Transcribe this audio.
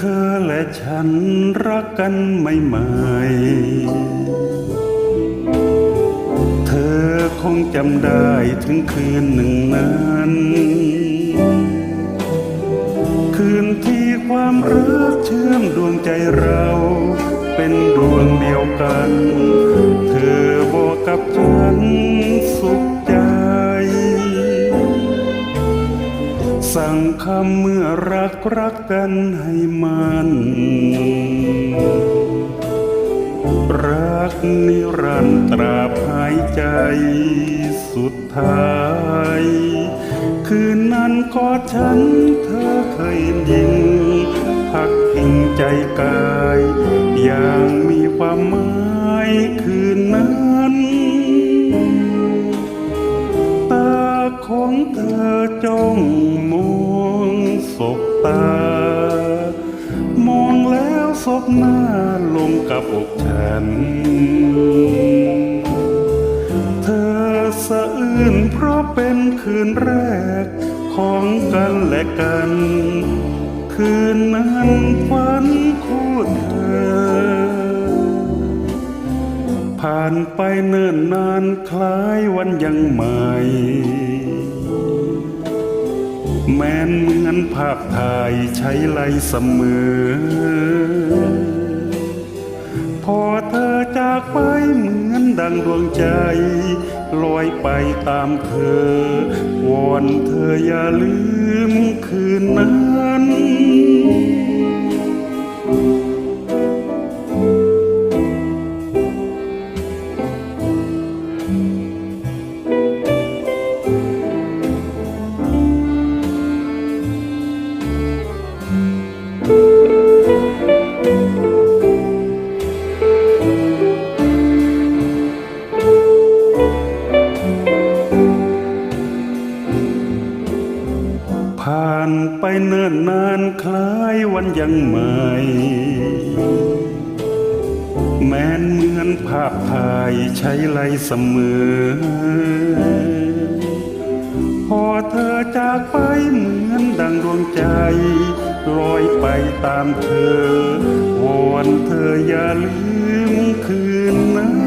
ธอและฉันรักกันไม่ใหม่ เธอคงจำได้ถึงคืนหนึ่งนั้น คืนที่ความรักเชื่อมดวงใจเรา เป็นดวงเดียวกัน เธอบอกกับฉัน สั่งคำเมื่อรักรักกันให้มัน รักนิรันตราบหายใจสุดท้าย คืนนั้นก็ฉันเธอเคยยิงพักพิงใจกาย อย่างมีความหมาย ของเธอจ้องมองศบตามองแล้วศบหน้าลงกับอกฉัน เธอสะอื้นเพราะเป็นคืนแรกของกันและกัน คืนนั้นฝันคู่เธอผ่านไปเนิ่นนานคล้ายวันยังใหม่ แม้นเหมือนภาพถ่ายใช้ไลเสมอ พอเธอจากไปเหมือนดังดวงใจลอยไปตามเธอ วอนเธออย่าลืมคืนนั้น ผ่านไปเนิ่นนานคล้ายวันยังใหม่ แม้นเหมือนภาพถ่ายใช้ไลเสมอ พอเธอจากไปเหมือนดังดวงใจลอยไปตามเธอ วอนเธออย่าลืมคืนนั้น